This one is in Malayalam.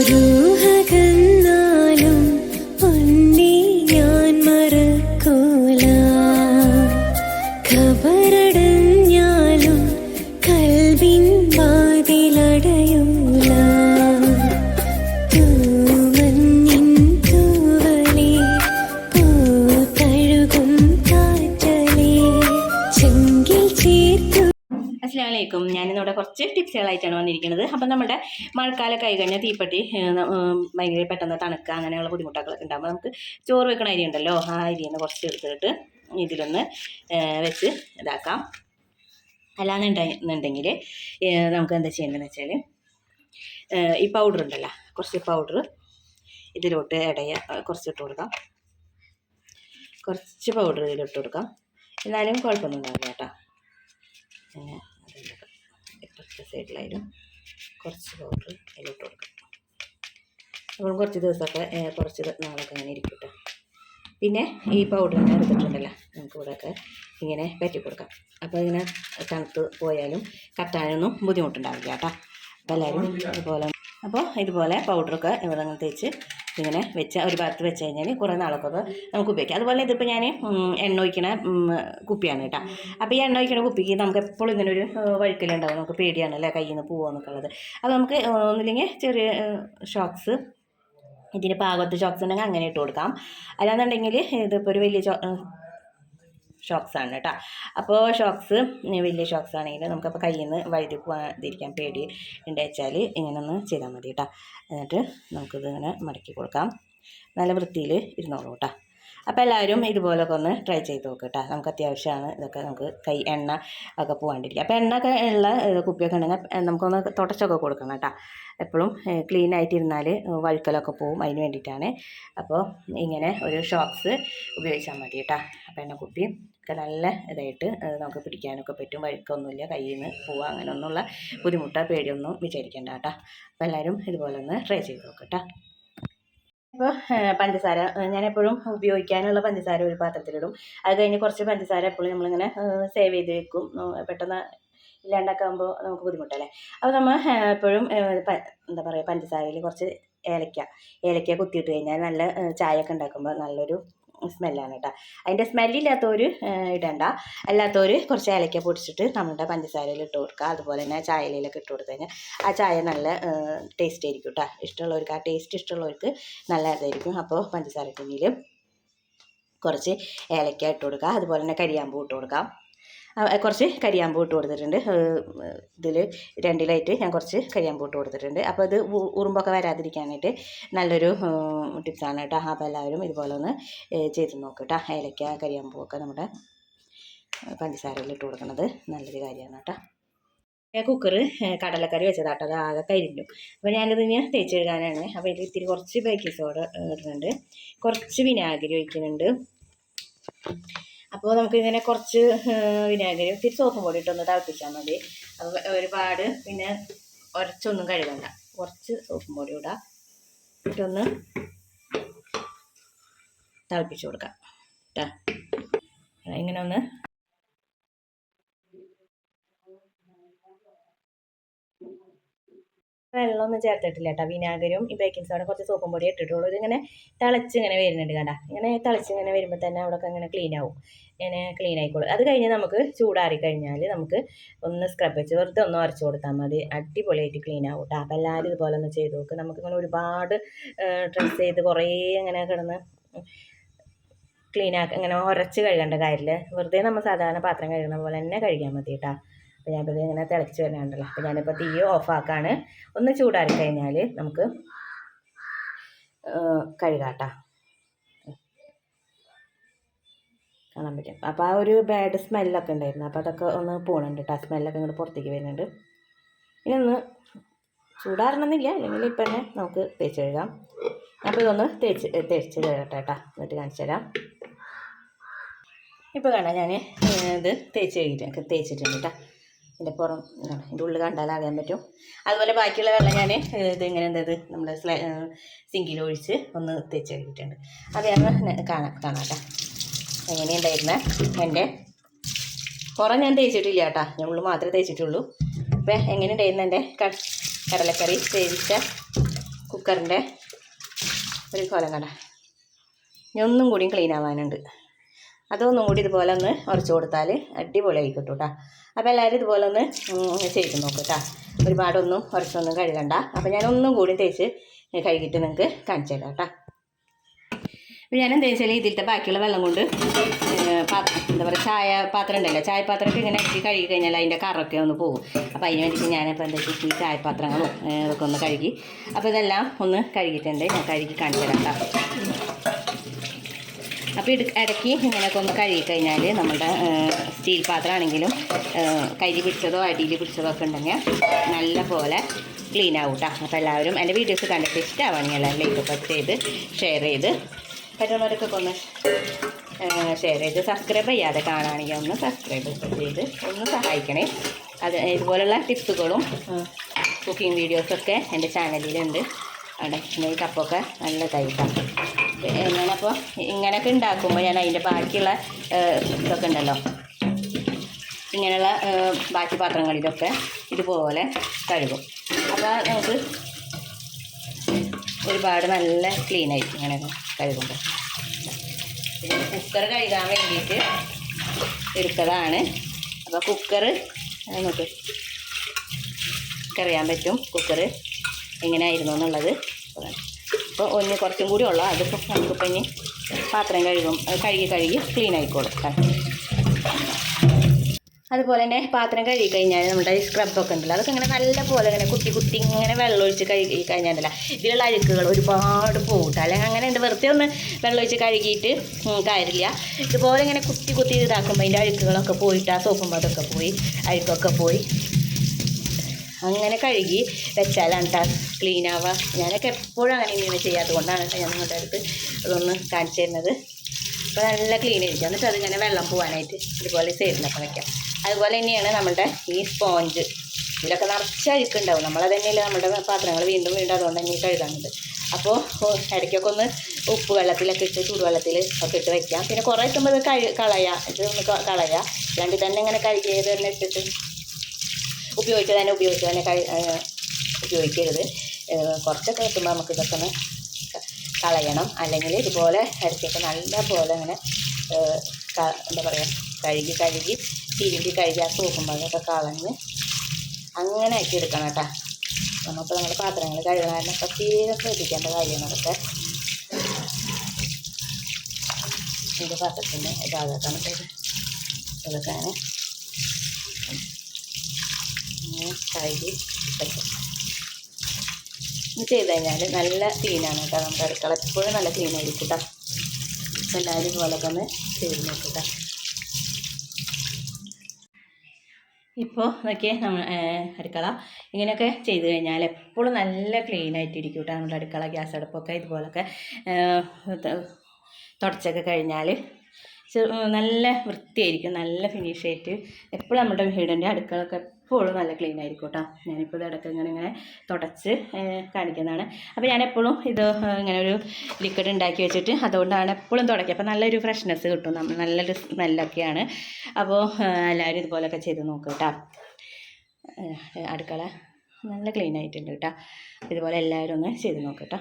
രൂഹകന്നാലും വലൈക്കും ഞാനിന്നിവിടെ കുറച്ച് ടിപ്സുകളായിട്ടാണ് വന്നിരിക്കുന്നത്. അപ്പം നമ്മുടെ മഴക്കാലം കൈ കഴിഞ്ഞാൽ തീപ്പെട്ടി ഭയങ്കര പെട്ടെന്ന് തണുക്കുക അങ്ങനെയുള്ള ബുദ്ധിമുട്ടുകളൊക്കെ ഉണ്ടാകുമ്പോൾ നമുക്ക് ചോറ് വെക്കണ അരി ഉണ്ടല്ലോ ആ അരിയിൽ നിന്ന് കുറച്ച് എടുത്തിട്ട് ഇതിലൊന്ന് വെച്ച് ഇതാക്കാം. അല്ലാന്നുണ്ടെന്നുണ്ടെങ്കിൽ നമുക്ക് എന്താ ചെയ്യേണ്ടതെന്ന് വെച്ചാൽ ഈ പൗഡർ ഉണ്ടല്ലോ കുറച്ച് പൗഡർ ഇതിലോട്ട് ഇടയ കുറച്ച് ഇട്ട് കൊടുക്കാം. കുറച്ച് പൗഡർ ഇതിലിട്ട് കൊടുക്കാം. എന്നാലും കുഴപ്പമൊന്നും ഉണ്ടാവില്ല കേട്ടോ. സൈഡിലായാലും കുറച്ച് പൗഡർ അതിലിട്ട് കൊടുക്കാം. അപ്പം കുറച്ച് ദിവസമൊക്കെ കുറച്ച് നാളൊക്കെ അങ്ങനെ ഇരിക്കും കേട്ടോ പിന്നെ ഈ പൗഡർ എടുത്തിട്ടുണ്ടല്ലോ നമുക്ക് ഇവിടെയൊക്കെ ഇങ്ങനെ പറ്റി കൊടുക്കാം. അപ്പോൾ ഇങ്ങനെ തണുത്ത് പോയാലും കട്ടാനൊന്നും ബുദ്ധിമുട്ടുണ്ടാവില്ല കേട്ടോ. അപ്പോൾ എല്ലാവരും ഇതുപോലെ അപ്പോൾ ഇതുപോലെ പൗഡറൊക്കെ ഇവിടെ തേച്ച് ഇങ്ങനെ വെച്ച് ഒരു ഭാഗത്ത് വെച്ച് കഴിഞ്ഞാൽ കുറേ നാളൊക്കെ നമുക്ക് ഉപയോഗിക്കാം. അതുപോലെ ഇതിപ്പോൾ ഞാൻ എണ്ണ ഒഴിക്കണ കുപ്പിയാണ് കേട്ടോ. അപ്പോൾ ഈ എണ്ണ ഒഴിക്കണ കുപ്പിക്ക് നമുക്ക് എപ്പോഴും ഇങ്ങനെ ഒരു വഴുക്കലുണ്ടാവും. നമുക്ക് പേടിയാണല്ലേ കയ്യിൽ നിന്ന് പോവാന്നൊക്കെ എന്നൊക്കെയുള്ളത് അപ്പോൾ നമുക്ക് ഒന്നില്ലെങ്കിൽ ചെറിയ ഷോക്സ് ഇതിന് പാകത്ത് ഷോക്സ് ഉണ്ടെങ്കിൽ അങ്ങനെ ഇട്ട് കൊടുക്കാം. അല്ലാന്നുണ്ടെങ്കിൽ ഇതിപ്പോൾ ഒരു വലിയ ഷോക്സ് ആണ് കേട്ടോ അപ്പോൾ ഷോക്സ് വലിയ ഷോക്സ് ആണെങ്കിൽ നമുക്കപ്പോൾ കയ്യിൽ നിന്ന് വഴുതി പോകാതിരിക്കാൻ പേടി ഉണ്ട് വെച്ചാൽ ഇങ്ങനെ ഒന്ന് ചെയ്താൽ മതി കേട്ടോ എന്നിട്ട് നമുക്കിത് ഇങ്ങനെ മടക്കി കൊടുക്കാം. നല്ല വൃത്തിയിൽ ഇരുന്നോളൂ കേട്ടോ അപ്പോൾ എല്ലാവരും ഇതുപോലൊക്കെ ഒന്ന് ട്രൈ ചെയ്ത് നോക്കുക കേട്ടോ നമുക്ക് അത്യാവശ്യമാണ് ഇതൊക്കെ നമുക്ക് കൈ എണ്ണ ഒക്കെ പോകാണ്ടിരിക്കുക അപ്പോൾ എണ്ണ ഒക്കെ ഉള്ള കുപ്പിയൊക്കെ ഉണ്ടെങ്കിൽ നമുക്കൊന്ന് തുടച്ചൊക്കെ കൊടുക്കണം കേട്ടോ എപ്പോഴും ക്ലീൻ ആയിട്ടിരുന്നാൽ വഴുക്കലൊക്കെ പോവും അതിന് വേണ്ടിയിട്ടാണ്. അപ്പോൾ ഇങ്ങനെ ഒരു ഷോക്സ് ഉപയോഗിച്ചാൽ മതി കേട്ടോ അപ്പോൾ എണ്ണക്കുപ്പി ഒക്കെ നല്ല ഇതായിട്ട് നമുക്ക് പിടിക്കാനൊക്കെ പറ്റും. വഴുക്കൊന്നുമില്ല കയ്യിൽ നിന്ന് പോവുക അങ്ങനെയൊന്നുള്ള ബുദ്ധിമുട്ടോ പേടിയൊന്നും വിചാരിക്കേണ്ട കേട്ടോ. അപ്പോൾ എല്ലാവരും ഇതുപോലെ ഒന്ന് ട്രൈ ചെയ്ത് നോക്കട്ടോ. കേട്ടോ ഇപ്പോൾ പഞ്ചസാര ഞാനെപ്പോഴും ഉപയോഗിക്കാനുള്ള പഞ്ചസാര ഒരു പാത്രത്തിലിടും. അത് കഴിഞ്ഞ് കുറച്ച് പഞ്ചസാര എപ്പോഴും നമ്മളിങ്ങനെ സേവ് ചെയ്ത് വെക്കും. പെട്ടെന്ന് ഇല്ലാണ്ടാക്കുമ്പോൾ നമുക്ക് ബുദ്ധിമുട്ടല്ലേ? അപ്പോൾ നമ്മൾ എപ്പോഴും എന്താ പറയുക പഞ്ചസാരയിൽ കുറച്ച് ഏലക്ക ഏലക്ക കുത്തിയിട്ട് കഴിഞ്ഞാൽ നല്ല ചായയൊക്കെ ഉണ്ടാക്കുമ്പോൾ നല്ലൊരു സ്മെല്ലാണ് കേട്ടോ. അതിന്റെ സ്മെല്ലില്ലാത്തവർ ഇടണ്ട. അല്ലാത്തവർ കുറച്ച് ഏലക്ക പൊടിച്ചിട്ട് നമ്മുടെ പഞ്ചസാരയിൽ ഇട്ട് കൊടുക്കുക. അതുപോലെ തന്നെ ചായയിലൊക്കെ ഇട്ട് കൊടുത്തു കഴിഞ്ഞാൽ ആ ചായ നല്ല ടേസ്റ്റ് ആയിരിക്കും കേട്ടോ. ഇഷ്ടമുള്ളവർക്ക് ആ ടേസ്റ്റ് ഇഷ്ടമുള്ളവർക്ക് നല്ല ഇതായിരിക്കും. അപ്പോൾ പഞ്ചസാര ടിന്നിൽ കുറച്ച് ഏലക്ക ഇട്ട് കൊടുക്കുക. അതുപോലെ തന്നെ കരിയാമ്പൂ ഇട്ട് കൊടുക്കാം. കുറച്ച് കരിയാമ്പൂ ഇട്ട് കൊടുത്തിട്ടുണ്ട്. ഇതിൽ രണ്ടിലായിട്ട് ഞാൻ കുറച്ച് കരിയാമ്പൂ ഇട്ട് കൊടുത്തിട്ടുണ്ട്. അപ്പോൾ ഇത് ഉറുമ്പൊക്കെ വരാതിരിക്കാനായിട്ട് നല്ലൊരു ടിപ്സാണ് കേട്ടോ. അപ്പോൾ എല്ലാവരും ഇതുപോലെ ഒന്ന് ചെയ്ത് നോക്കുക കേട്ടോ ഏലക്ക കരിയാമ്പൂ ഒക്കെ നമ്മുടെ പഞ്ചസാരയിൽ ഇട്ട് കൊടുക്കുന്നത് നല്ലൊരു കാര്യമാണ് കേട്ടോ. കുക്കർ കടലക്കറി വെച്ചതാട്ടോ. അത് ആകെ കരിഞ്ഞു. അപ്പോൾ ഞാനിത് ഇനി തേച്ച് കഴുകാനാണ് അപ്പോൾ ഇതിൽ ഇത്തിരി കുറച്ച് ബേക്കിംഗ് സോഡ ഇടുന്നുണ്ട്. കുറച്ച് വിനാഗിരി ഒഴിക്കുന്നുണ്ട്. അപ്പോൾ നമുക്കിങ്ങനെ കുറച്ച് വിനാഗിരി ഇത്തിരി സോപ്പും പൊടി ഇട്ടൊന്ന് തിളപ്പിച്ചാൽ മതി. അപ്പോൾ ഒരുപാട് പിന്നെ ഉരച്ചൊന്നും കഴുകണ്ട. കുറച്ച് സോപ്പും പൊടി ഇടാം. ഇട്ടൊന്ന് തിളപ്പിച്ച് കൊടുക്കാം. കേട്ടോ ഇങ്ങനെ ഒന്ന് വെള്ളമൊന്നും ചേർത്തിട്ടില്ല കേട്ടോ. വിനാഗരും ഈ ബേക്കിംഗ് സോഡ കുറച്ച് സോപ്പും പൊടി ഇട്ടിട്ടുള്ളൂ. ഇതിങ്ങനെ തിളച്ച് ഇങ്ങനെ വരുന്നുണ്ട് കണ്ട. ഇങ്ങനെ തിളച്ച് ഇങ്ങനെ വരുമ്പോൾ തന്നെ അവിടെയൊക്കെ ഇങ്ങനെ ക്ലീൻ ആവും. ഇങ്ങനെ ക്ലീൻ ആയിക്കോളും. അത് കഴിഞ്ഞ് നമുക്ക് ചൂടാറി കഴിഞ്ഞാൽ നമുക്ക് ഒന്ന് സ്ക്രബ് വെച്ച് വെറുതെ ഒന്ന് ഉരച്ച് കൊടുത്താൽ മതി. അടിപൊളിയായിട്ട് ക്ലീൻ ആവും കേട്ടോ. അപ്പോൾ എല്ലാവരും ഇതുപോലെ ഒന്ന് ചെയ്ത് നോക്കുക നമുക്കിങ്ങനെ ഒരുപാട് ഡ്രസ്സ് ചെയ്ത് കുറേ ഇങ്ങനെ കിടന്ന് ക്ലീൻ ആക്കി ഇങ്ങനെ ഉരച്ച് കഴുകേണ്ട കാര്യമില്ല. വെറുതെ നമ്മൾ സാധാരണ പാത്രം കഴുകുന്ന പോലെ തന്നെ കഴുകിയാൽ മതി കേട്ടോ. അപ്പോൾ ഞാനിപ്പോൾ ഇങ്ങനെ തിളച്ച് വരുന്നുണ്ടല്ലോ. അപ്പോൾ ഞാനിപ്പോൾ തീ ഓഫാക്കാണ് ഒന്ന് ചൂടാറി കഴിഞ്ഞാൽ നമുക്ക് കഴുകാട്ടാ. കാണാൻ പറ്റും. അപ്പോൾ ആ ഒരു ബാഡ് സ്മെല്ലൊക്കെ ഉണ്ടായിരുന്നു. അപ്പോൾ അതൊക്കെ ഒന്ന് പോകണുണ്ട് കേട്ടോ ആ സ്മെല്ലൊക്കെ ഇങ്ങോട്ട് പുറത്തേക്ക് വരുന്നുണ്ട്. ഇനി ഒന്ന് ചൂടാറണമെന്നില്ല. അല്ലെങ്കിൽ ഇപ്പം തന്നെ നമുക്ക് തേച്ച് കഴുകാം. അപ്പോൾ ഇതൊന്ന് തേച്ച് തേച്ച് കഴുകട്ടെ കേട്ടോ എന്നിട്ട് കാണിച്ചു തരാം. ഇപ്പോൾ കാണാം ഞാൻ ഇത് തേച്ച് കഴുകിയിട്ട് തേച്ചിട്ടുണ്ട് കേട്ടോ ഇതിന്റെ പുറം ഇതിന്റെ ഉള്ളിൽ കണ്ടാൽ അറിയാൻ പറ്റും. അതുപോലെ ബാക്കിയുള്ള വെള്ളം ഞാൻ ഇത് ഇങ്ങനെ എന്തത് നമ്മുടെ സ്ലൈ സിങ്കിൽ ഒഴിച്ച് ഒന്ന് തേച്ച് കഴിഞ്ഞിട്ടുണ്ട് അത് ഞാൻ കാണാം കാണാം എങ്ങനെയുണ്ടായിരുന്ന? എന്റെ പുറം ഞാൻ തേച്ചിട്ടില്ല കേട്ടോ. ഞാൻ ഉള്ളു മാത്രമേ തേച്ചിട്ടുള്ളൂ. അപ്പോൾ എങ്ങനെയുണ്ടായിരുന്നു എന്റെ കടലക്കറി തേവിച്ച കുക്കറിന്റെ ഒരു കൊലം കട ഇനി ഒന്നും കൂടിയും ക്ലീൻ ആവാനുണ്ട്. അതൊന്നും കൂടി ഇതുപോലെ ഒന്ന് ഉറച്ചു കൊടുത്താൽ അടിപൊളിയായി കിട്ടും കേട്ടോ അപ്പോൾ എല്ലാവരും ഇതുപോലെ ഒന്ന് ചെയ്ത് നോക്കും കേട്ടോ ഒരുപാടൊന്നും ഉറച്ചൊന്നും കഴുകണ്ട. അപ്പോൾ ഞാൻ ഒന്നും കൂടി തേച്ച് കഴുകിയിട്ട് നിങ്ങൾക്ക് കാണിച്ചു തരാം കേട്ടോ അപ്പോൾ ഞാൻ എന്താ വെച്ചാൽ ഇതിലത്തെ ബാക്കിയുള്ള വെള്ളം കൊണ്ട് എന്താ പറയുക ചായ പാത്രം ഉണ്ടല്ലോ ചായപാത്രമൊക്കെ ഇങ്ങനെ ഇറക്കി കഴുകി കഴിഞ്ഞാൽ അതിന്റെ കറൊക്കെ ഒന്ന് പോകും അപ്പോൾ അതിന് വേണ്ടിയിട്ട് ഞാനിപ്പോൾ എന്താ വെച്ചാൽ ഈ ചായപാത്രങ്ങളും പാത്രങ്ങളും ഇതൊക്കെ ഒന്ന് കഴുകി. അപ്പോൾ ഇതെല്ലാം ഒന്ന് കഴുകിയിട്ടുണ്ട്. ഞാൻ കഴുകി കാണിച്ചു തരാം കേട്ടോ അപ്പോൾ ഇട ഇടയ്ക്ക് ഇങ്ങനെയൊക്കെ ഒന്ന് കഴുകി കഴിഞ്ഞാൽ നമ്മുടെ സ്റ്റീൽ പാത്രമാണെങ്കിലും കരി പിടിച്ചതോ അടിയിൽ പിടിച്ചതോ ഒക്കെ ഉണ്ടെങ്കിൽ നല്ല പോലെ ക്ലീൻ ആവും കേട്ടോ അപ്പോൾ എല്ലാവരും എന്റെ വീഡിയോസ് കണ്ടിട്ട് ഇഷ്ടമാണെങ്കിൽ എല്ലാവരും ലൈക്കൊക്കെ ചെയ്ത് ഷെയർ ചെയ്ത് പറ്റുന്നവരൊക്കെ ഒന്ന് ഷെയർ ചെയ്ത് സബ്സ്ക്രൈബ് ചെയ്യാതെ കാണുകയാണെങ്കിൽ ഒന്ന് സബ്സ്ക്രൈബ് ചെയ്ത് ഒന്ന് സഹായിക്കണേ. അത് ഇതുപോലുള്ള ടിപ്സുകളും കുക്കിംഗ് വീഡിയോസൊക്കെ എന്റെ ചാനലിലുണ്ട് അവിടെ കപ്പൊക്കെ നല്ല ടൈറ്റാണ് ഞാനപ്പോൾ ഇങ്ങനെയൊക്കെ ഉണ്ടാക്കുമ്പോൾ ഞാൻ അതിന്റെ ബാക്കിയുള്ള ഇതൊക്കെ ഉണ്ടല്ലോ ഇങ്ങനെയുള്ള ബാക്കി പാത്രങ്ങളിലൊക്കെ ഇതുപോലെ കഴുകും. അപ്പോൾ നമുക്ക് ഒരുപാട് നല്ല ക്ലീൻ ആയിരിക്കും ഇങ്ങനെയൊക്കെ കഴുകുമ്പോൾ പിന്നെ കുക്കർ കഴുകാൻ വേണ്ടിയിട്ട് എടുത്തതാണ്. അപ്പോൾ കുക്കർ നമുക്ക് അറിയാൻ പറ്റും കുക്കർ എങ്ങനെയായിരുന്നു എന്നുള്ളത്. അപ്പോൾ ഒന്ന് കുറച്ചും കൂടി ഉള്ളു. അതിപ്പോൾ നമുക്കിപ്പോൾ ഇനി പാത്രം കഴുകും. കഴുകി കഴുകി ക്ലീൻ ആയിക്കോളും അതുപോലെ തന്നെ പാത്രം കഴുകി കഴിഞ്ഞാൽ നമ്മുടെ ഈ സ്ക്രബൊക്കെ ഉണ്ടല്ലോ അതൊക്കെ ഇങ്ങനെ നല്ല പോലെ ഇങ്ങനെ കുത്തി കുത്തി ഇങ്ങനെ വെള്ളം ഒഴിച്ച് കഴുകി കഴിഞ്ഞാൽ ഇതിലുള്ള അഴുക്കുകൾ ഒരുപാട് പോകട്ടെ അല്ലെങ്കിൽ അങ്ങനെ ഉണ്ട് വെറുതെ ഒന്ന് വെള്ളം ഒഴിച്ച് കഴുകിയിട്ട് കാര്യമില്ല. ഇതുപോലെ ഇങ്ങനെ കുത്തി കുത്തി ഇതാക്കുമ്പോൾ അതിന്റെ അഴുക്കുകളൊക്കെ പോയിട്ട് ആ സോപ്പും അതൊക്കെ പോയി അഴുക്കൊക്കെ പോയി. അങ്ങനെ കഴുകി വെച്ചാലാണ് കേട്ടോ ക്ലീൻ ആവുക. ഞാനൊക്കെ എപ്പോഴും അങ്ങനെ ഇങ്ങനെ ചെയ്യാത്തത് കൊണ്ടാണ് കേട്ടോ ഞാൻ നിങ്ങളുടെ അടുത്ത് അതൊന്ന് കാണിച്ചു തരുന്നത്. അപ്പോൾ നല്ല ക്ലീൻ ആയിരിക്കും. എന്നിട്ട് അതിങ്ങനെ വെള്ളം പോകാനായിട്ട് ഇതുപോലെ സൈഡിലൊക്കെ വയ്ക്കാം അതുപോലെ തന്നെയാണ് നമ്മുടെ ഈ സ്പോഞ്ച് ഇതിലൊക്കെ നിറച്ച് അഴുക്കുണ്ടാവും നമ്മളത് തന്നെയല്ലേ നമ്മുടെ പാത്രങ്ങൾ വീണ്ടും വീണ്ടും അതുകൊണ്ട് തന്നെ കഴുകാനുണ്ട് അപ്പോൾ ഇടയ്ക്കൊക്കെ ഒന്ന് ഉപ്പ് വെള്ളത്തിലൊക്കെ ഇട്ട് ചൂടുവെള്ളത്തിൽ ഒക്കെ ഇട്ട് വെക്കാം. പിന്നെ കുറേ എത്തുമ്പോൾ ഇത് കളയാം. ഇത് ഒന്ന് കളയാം. അല്ലാണ്ട് തന്നെ ഇങ്ങനെ കഴുകിയത് തന്നെ ഇട്ടിട്ട് ഉപയോഗിച്ച് തന്നെ ഉപയോഗിച്ച് തന്നെ കഴി ഉപയോഗിക്കരുത് കുറച്ചൊക്കെ എത്തുമ്പോൾ നമുക്ക് ഇതൊക്കെ ഒന്ന് കളയണം. അല്ലെങ്കിൽ ഇതുപോലെ ഇടയ്ക്കൊക്കെ നല്ല പോലെ ഇങ്ങനെ എന്താ പറയുക കഴുകി കഴുകി തിരുമ്പി കഴുകി ആ സോപ്പുമ്പോൾ അതൊക്കെ കളഞ്ഞ് അങ്ങനെ ആക്കി എടുക്കണം കേട്ടോ. നമുക്ക് നമ്മുടെ പാത്രങ്ങൾ കഴുകാനൊക്കെ പ്രത്യേകം ശ്രദ്ധിക്കേണ്ട കാര്യമാണ് അതൊക്കെ. ഇതിന്റെ പാത്രത്തിന്റെ ഇതാകാൻ ഇത് കഴുകി ഇത് ചെയ്ത് കഴിഞ്ഞാൽ നല്ല ക്ലീനാണ് കേട്ടോ നമ്മുടെ അടുക്കള. എപ്പോഴും നല്ല ക്ലീൻ ആയിരിക്കും കേട്ടോ. എല്ലാവരും ഇതുപോലൊക്കെ ഒന്ന് ചെയ്ത് നോക്കുക ഇപ്പോൾ നോക്കിയേ നമ്മൾ അടുക്കള. ഇങ്ങനെയൊക്കെ ചെയ്ത് കഴിഞ്ഞാൽ എപ്പോഴും നല്ല ക്ലീൻ ആയിട്ടിരിക്കും കേട്ടോ നമ്മുടെ അടുക്കള. ഗ്യാസ് അടുപ്പൊക്കെ ഇതുപോലൊക്കെ തുടച്ചൊക്കെ കഴിഞ്ഞാൽ നല്ല വൃത്തിയായിരിക്കും നല്ല ഫിനിഷായിട്ട് എപ്പോഴും നമ്മുടെ വീടിന്റെ അടുക്കളൊക്കെ എപ്പോഴും നല്ല ക്ലീൻ ആയിരിക്കും കേട്ടോ ഞാനിപ്പോൾ ഇടയ്ക്ക് ഇങ്ങനെ ഇങ്ങനെ തുടച്ച് കാണിക്കുന്നതാണ്. അപ്പോൾ ഞാൻ എപ്പോഴും ഇത് ഇങ്ങനെ ഒരു ലിക്വിഡ് ഉണ്ടാക്കി വെച്ചിട്ട് അതുകൊണ്ടാണ് എപ്പോഴും തുടക്കുക അപ്പോൾ നല്ലൊരു ഫ്രഷ്നെസ് കിട്ടും നമ്മൾ നല്ലൊരു സ്മെല്ലൊക്കെയാണ്. അപ്പോൾ എല്ലാവരും ഇതുപോലെയൊക്കെ ചെയ്ത് നോക്കുക കേട്ടോ. അടുക്കള നല്ല ക്ലീൻ ആയിട്ടുണ്ട് കേട്ടോ. ഇതുപോലെ എല്ലാവരും ഒന്ന് ചെയ്ത് നോക്കുക